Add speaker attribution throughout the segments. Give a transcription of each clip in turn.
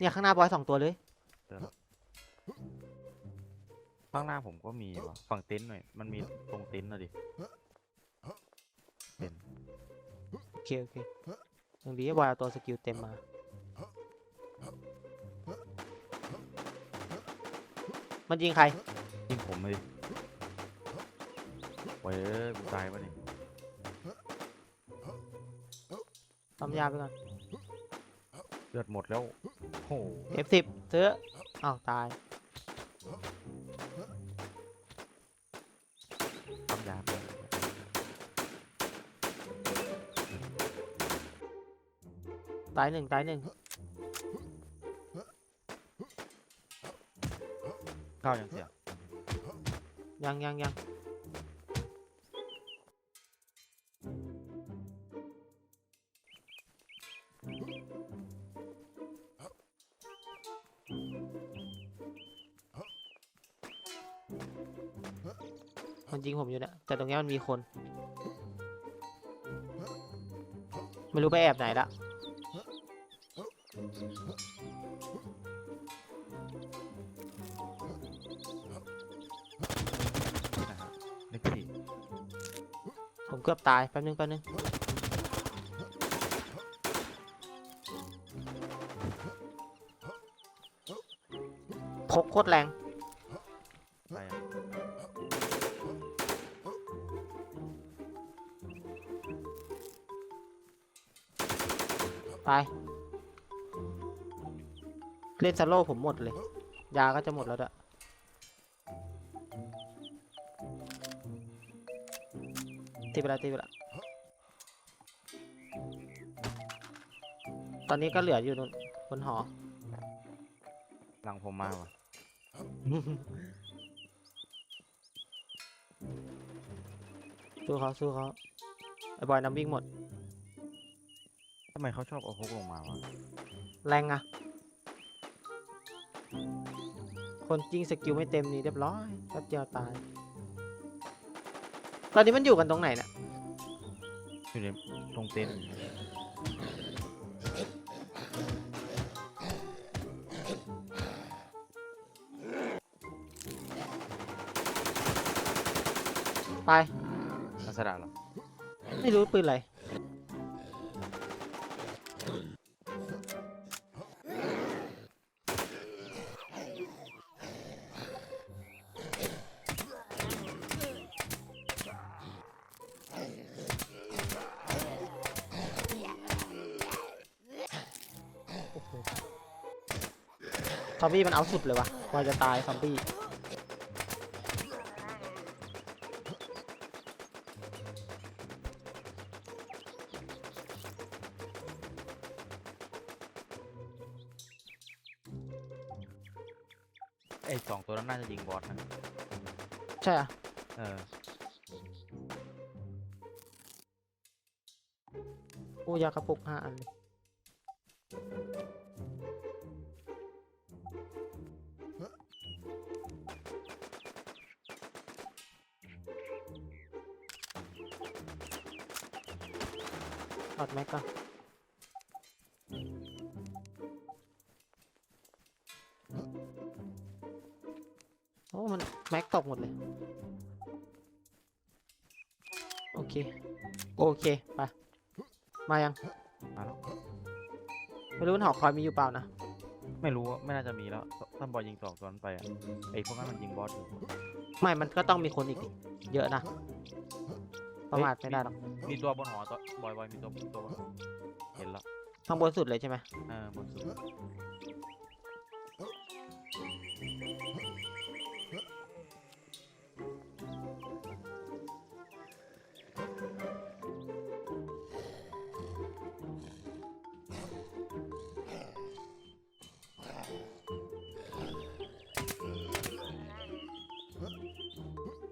Speaker 1: เนี่ยข้างหน้าบอยสองตัวเลย
Speaker 2: เจอแล้วข้างหน้าผมก็มีว่ะฝั่งเต็นท์หน่อยมันมีตรงเต็นท์นะดิเป็น
Speaker 1: โอเคโอเคยังดีที่บอยเอาตัวสกิลเต็มมา มันยิงใคร
Speaker 2: ยิงผมเลยโอ้ยเอ้ยกูตายปะเนี่ย
Speaker 1: ทำยาไปก่อน
Speaker 2: เลือดหมดแล้วโอ้โห
Speaker 1: F10 ซื้ออ้าวตาย
Speaker 2: ทำยาไป
Speaker 1: ตายหนึ่งตายหนึ่ง
Speaker 2: ข้าวยังเสีย
Speaker 1: ยังยังยัง มันยิงผมอยู่เนี่ยแต่ตรงเนี้ยมันมีคน ไม่รู้ไปแอบไหนละ
Speaker 2: นะฮะเลขสี่
Speaker 1: ผมเกือบตายแป๊บนึงแป๊บนึงพกโคตรแรง
Speaker 2: ตาย
Speaker 1: เล่นสโลว์ผมหมดเลย ยาก็จะหมดแล้วด้วยตีไปแล้วตีไปแล้วตอนนี้ก็เหลืออยู่นู่นบนหอ
Speaker 2: หลังผมมาว่ะ
Speaker 1: สู้เขาสู้เขาไอ้บอยน้ำวิ่งหมด
Speaker 2: ทำไมเขาชอบเอาพกลงมาวะ
Speaker 1: แรงอะคนจริงสกิลไม่เต็มนี่เรียบร้อยแป๊บเดียวตาย ตอนนี้มันอยู่กันตรงไหนเนี่ย
Speaker 2: อยู่ในตรงเต็นท์
Speaker 1: ตาย
Speaker 2: ลักษณะเหรอ
Speaker 1: ไม่รู้ปืนอะไร ซอมบี้มันเอาสุดเลยวะกว่าจะตายซอมบี้
Speaker 2: ไอ้สองตัวนั้นน่าจะยิงบอสนะ
Speaker 1: ใช่อะ
Speaker 2: เออ
Speaker 1: โอ้ยากระปุกห้าอันเลย แม็กก่อนโอ้ มันแม็กตกหมดเลย โอเค โอเค ไป มายัง
Speaker 2: มาแล้ว
Speaker 1: ไม่รู้มันหอคอยมีอยู่เปล่านะ
Speaker 2: ไม่รู้ว่าไม่น่าจะมีแล้วท่านบอยยิงสองตัวนั้นไปอะไอ้พวกนั้นมันยิงบอสอยู่
Speaker 1: ไม่ มันก็ต้องมีคนอีก เยอะนะ ประมาทไม่ได้หรอก
Speaker 2: มีตัวบนหอตัวบอยบอยมีตัวตัวบนหอเห็นแล้ว
Speaker 1: ข้างบนสุดเลยใช่ไหม
Speaker 2: เออบนสุด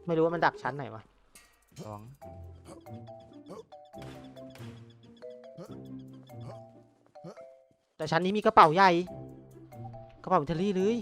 Speaker 1: ไม่รู้ว่ามันดักชั้นไหนวะ
Speaker 2: ระวัง
Speaker 1: แต่ชั้นนี้มีกระเป๋าใหญ่ กระเป๋าอิตาลีเลย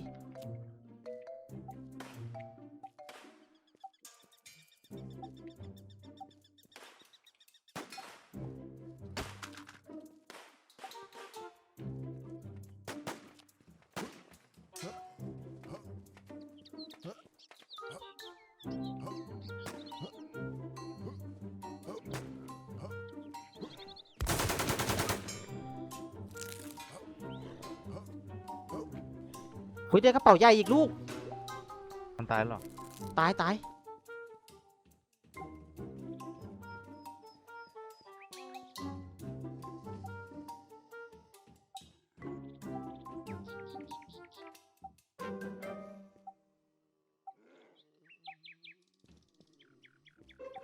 Speaker 1: เฮ้ยได้กระเป๋าใหญ่อีกลูก
Speaker 2: มันตายแล้วเหรอ
Speaker 1: ตายตาย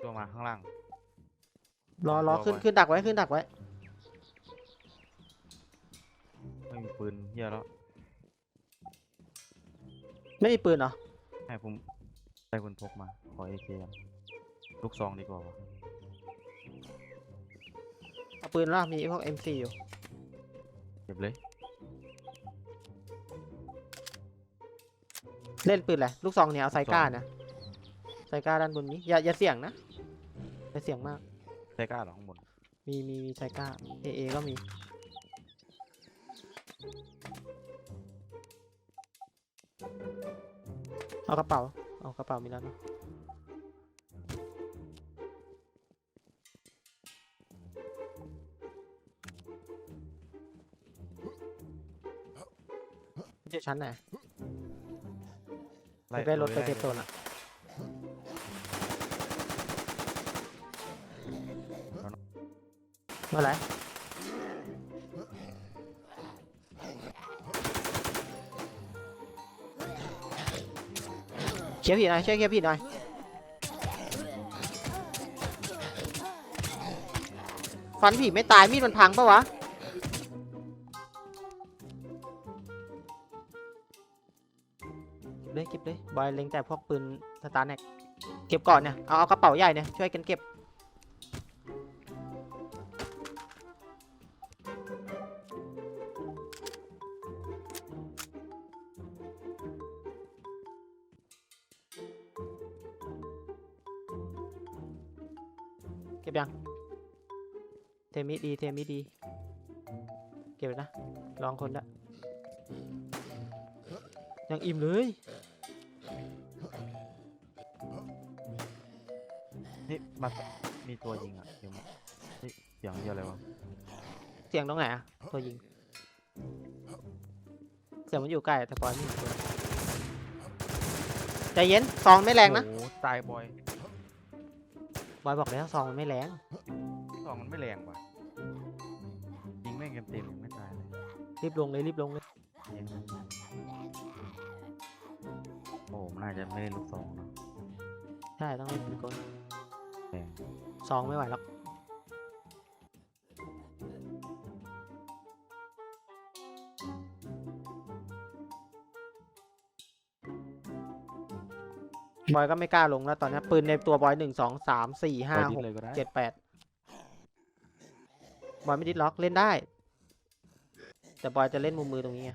Speaker 2: ตัวมาข้างล่าง
Speaker 1: รอรอ
Speaker 2: รอ
Speaker 1: ขึ้น
Speaker 2: ไว้
Speaker 1: ขึ้นดักไว้ขึ้นดักไว้
Speaker 2: ไม่มีปืนเฮียแล้ว
Speaker 1: ไม่มีปืนเหรอ
Speaker 2: ให้ผมได้ปืนพกมา ขอเอเคลูกซองดีกว่าวะ
Speaker 1: เอาปืนล่ะมีพวก M4 อยู่
Speaker 2: เก็บเลย
Speaker 1: เล่นปืนอะไรลูกซองเนี่ยเอาไซก้านะไซก้าด้านบนนี้ อย่าอย่าเสี่ยงนะอย่าเสี่ยงมาก
Speaker 2: ใช้กล้าเหรอข้างบน
Speaker 1: มีมีมีไซก้าเอเอก็มี เอากระเป๋า เอากระเป๋ามีแล้วเนอะเจอชั้นไหน
Speaker 2: ไล่
Speaker 1: ไปได้รถไป
Speaker 2: ไล่
Speaker 1: เซฟโซนอะเมื่อไหร เคลียร์ผีหน่อยช่วยเคลียร์ผีหน่อยฟันผีไม่ตายมีดมันพังปะวะเก็บเลยเก็บเลยบอยเล็งแต่พวกปืนสตาร์แน็กเก็บก่อนเนี่ยเอาเอากระเป๋าใหญ่เนี่ยช่วยกันเก็บ บยัง เทมิดี เทมิดี เก็บเลยนะ ลองคนละ ยังอิ่มเลย
Speaker 2: นี่มามีตัวยิงอะเสียงเฮ้ยเสียงเฮียอะไรวะ
Speaker 1: เสียงตรงไหนอะตัวยิง เสียงมันอยู่ใกล้แต่ปอยไม่เห็นตัวใจเย็นซองไม่แรงนะ
Speaker 2: โอ้โหตายบอย
Speaker 1: บอยบอกแล้วซองมันไม่แรง
Speaker 2: ซองมันไม่แรงว่ะยิงแม่งเต็มๆยังไม่ตายเลย
Speaker 1: รีบลงเลยรีบลงเลย
Speaker 2: ยิงโอ้มันน่าจะไม่ได้ลูกซองเนอะ
Speaker 1: ใช่ต้องเล่นปืนกล
Speaker 2: แรง
Speaker 1: ซองไม่ไหวหรอก บอยก็ไม่กล้าลงแล้วตอนนี้ปืนในตัวบอยหนึ่งสองสามสี่ห้า
Speaker 2: ปล่อย
Speaker 1: ห
Speaker 2: ดิ้
Speaker 1: ก
Speaker 2: นเลยก็ได้
Speaker 1: เจ็ดแปดบอยไม่ดิดล็อกเล่นได้ แต่บอยจะเล่นมุมมือตรงนี้ไง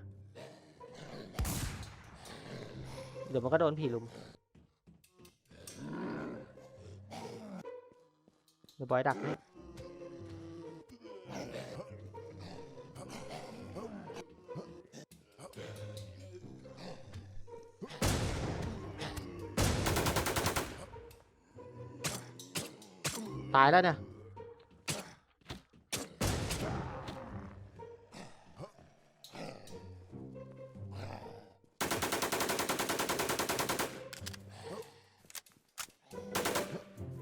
Speaker 1: เดี๋ยวมันก็โดนผีลุมเดี๋ยวบอยดักใายแล้วเนี่ย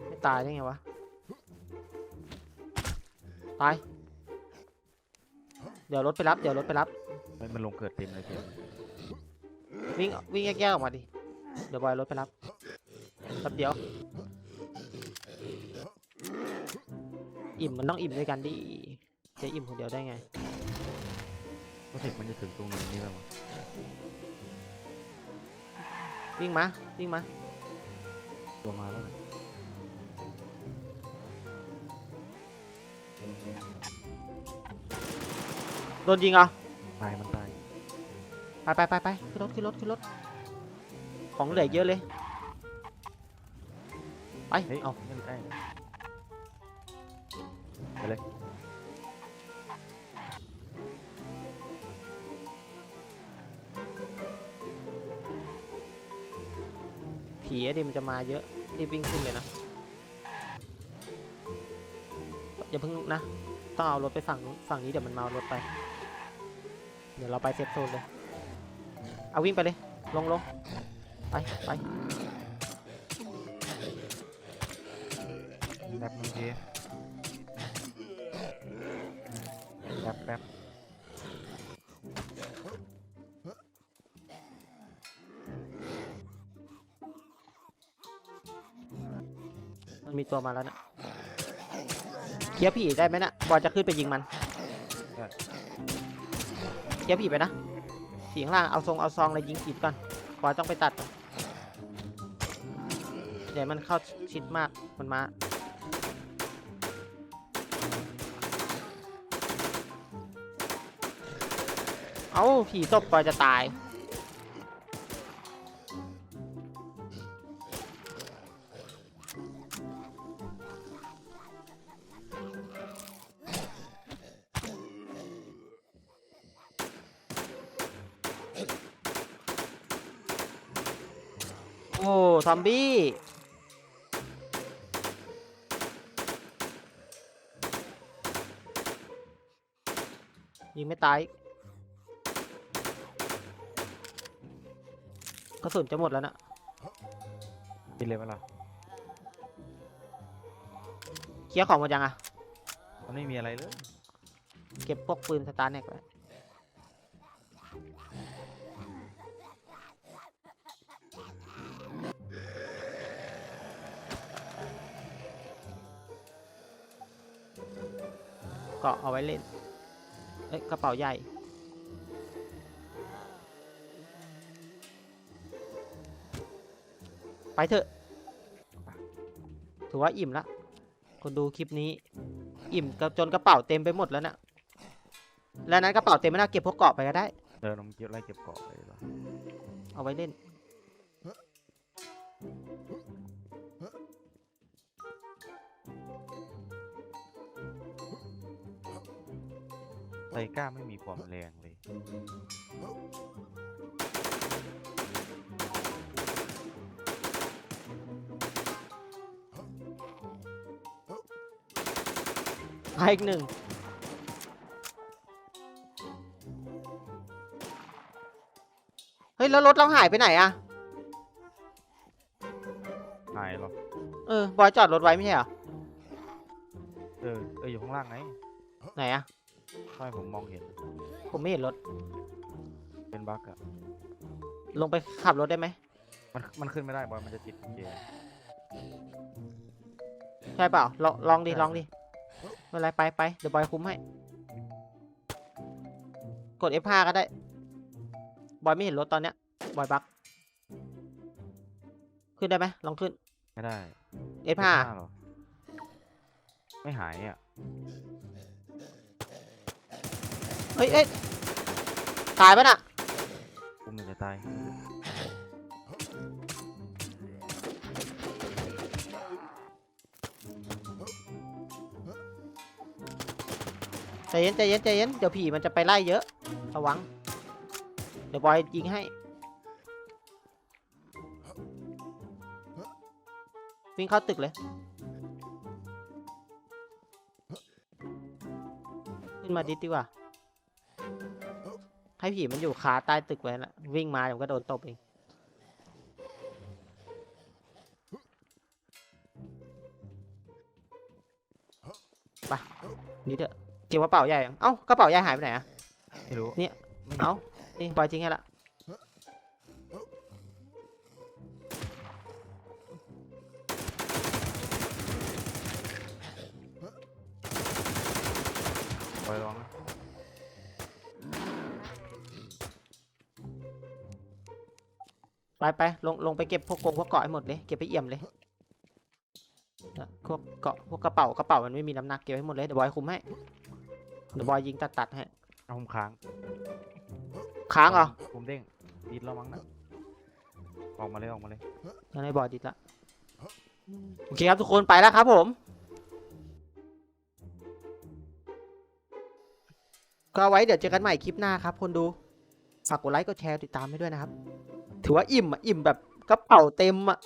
Speaker 1: ไม่ตายได้ไงวะ ตาย เดี๋ยวรถไปรับ เดี๋ยวรถไปรับ
Speaker 2: เฮ้ยมันลงเกิดเต็มเลยเกม
Speaker 1: วิ่งวิ่งแยกๆออกมาดิ เดี๋ยวบอยรถไปรับแป๊บเดียว อิ่มมันต้องอิ่มด้วยกันดิ จะอิ่มคนเดียวได้ไง
Speaker 2: รู้สึกมันจะถึงตรงนี้นี่แล้วมั้ง
Speaker 1: วิ่งมา วิ่งมา
Speaker 2: ตัวมาแล้วนะ
Speaker 1: โดนยิงเหรอ
Speaker 2: ตายมันตาย
Speaker 1: ไปไปไปไปขึ้นรถขึ้นรถขึ้นรถ ของเหลือเยอะเลย ไป
Speaker 2: เฮ้ย
Speaker 1: เอา
Speaker 2: ไม่ได้ไป เลย
Speaker 1: ผีอะดิมันจะมาเยอะรีบวิ่งขึ้นเลยนะ อย่าเพิ่งนะ ต้องเอารถไปฝั่งนู้นฝั่งนี้เดี๋ยวมันมาเอารถไป เดี๋ยวเราไปเซฟโซนเลย เอาวิ่งไปเลย ลงลงไปไป
Speaker 2: แป๊บนึงที แป๊บแป๊บ
Speaker 1: มันมีตัวมาแล้วนะเคลียร์ผีได้ไหมนะบอลจะขึ้นไปยิงมันเคลียร์ผีไปนะผีข้างล่างเอาทรงเอาซองเลยยิงผีก่อนบอลต้องไปตัดเดี๋ยวมันเข้าชิดมากมันมา เอ้าผีตบปอยจะตาย โอ้ซอมบี้ ยิงไม่ตาย กกระสุนจะหมดแล้วนะ
Speaker 2: กินเลยไหมล่ะ
Speaker 1: เคลียร์ของหมดยังอะ
Speaker 2: มันไม่มีอะไรเลย
Speaker 1: เก็บพวกปืนสตาร์เน็กไว้เกาะเอาไว้เล่น เอ้ยกระเป๋าใหญ่ ไปเถอะ ถือว่าอิ่มละ คนดูคลิปนี้ อิ่มจนกระเป๋าเต็มไปหมดแล้วนะแล้วนั้นกระเป๋าเต็มไม่น่าเก็บพวกเกาะไปก็ได้
Speaker 2: เดินลงเก็บไล่เก็บเกาะเลยเหรอ
Speaker 1: เอาไว้เล่น
Speaker 2: ไซก้าไม่มีความแรงเลย
Speaker 1: ไปอีกหนึ่งเฮ้ย แล้วรถเราหายไปไหนอะ
Speaker 2: หายหรอ
Speaker 1: เออบอยจอดรถไว้ไม่ใช่เหรอ
Speaker 2: เออ เอออยู่ข้างล่างไง
Speaker 1: ไหนอะ
Speaker 2: ทำไมผมมองเห็น
Speaker 1: ผมไม่เห็นรถ
Speaker 2: เป็นบั๊กอะ
Speaker 1: ลงไปขับรถได้ไหม
Speaker 2: มันมันขึ้นไม่ได้บอยมันจะติดเกียร์
Speaker 1: ใช่เปล่าลองลองดิ
Speaker 2: ใช่
Speaker 1: ลองดิ ไม่เป็นไรไปไปเดี๋ยวบอยคุ้มให้ กด F5 ก็ได้ บอยไม่เห็นรถตอนเนี้ย บอยบักขึ้นได้ไหมลองขึ้น
Speaker 2: ไม่ได้
Speaker 1: F5
Speaker 2: เหรอไม่หายอะ
Speaker 1: เฮ้ยเอ้ยตายปะน่ะ
Speaker 2: อุ้มมันจะตาย
Speaker 1: เย็นใจเย็นใจเย็นเดี๋ยวผีมันจะไปไล่เยอะ ระวัง เดี๋ยวบอยยิงให้ วิ่งเข้าตึกเลย ขึ้นมาดิดดีกว่า ให้ผีมันอยู่คาใต้ตึกไว้นะวิ่งมาเดี๋ยวมันก็โดนตบเองไปนี่เถอะ เก็บกระเป๋าใหญ่ยังเอ้ากระเป๋าใหญ่หายไปไหนอะ
Speaker 2: ไม่รู้
Speaker 1: เนี่ย
Speaker 2: ไม่
Speaker 1: เอ้านี่บอยทิ้งให้ละ
Speaker 2: บอยร้องนะ
Speaker 1: ไปไปลงลงไปเก็บพวกกงพวกเกาะให้หมดเลยเก็บไปเอี่ยมเลยนะพวกเกาะพวกกระเป๋ากระเป๋ามันไม่มีน้ำหนักเก็บให้หมดเลยเดี๋ยวบอยคุมให้ เดี๋ยวบอยยิงตัดตัดๆให้
Speaker 2: เอาผมค้าง
Speaker 1: ค้างเหรอ
Speaker 2: ผมเด้งดีดแล้วมั้งนะออกมาเลยออกมาเลย
Speaker 1: ยังไงบอยดิดละโอเคครับทุกคนไปแล้วครับผม ก็เอาไว้เดี๋ยวเจอกันใหม่คลิปหน้าครับ คนดูฝากกดไลค์กดแชร์ติดตามให้ด้วยนะครับ ถือว่าอิ่มอะอิ่มแบบกระเป๋าเต็มอะ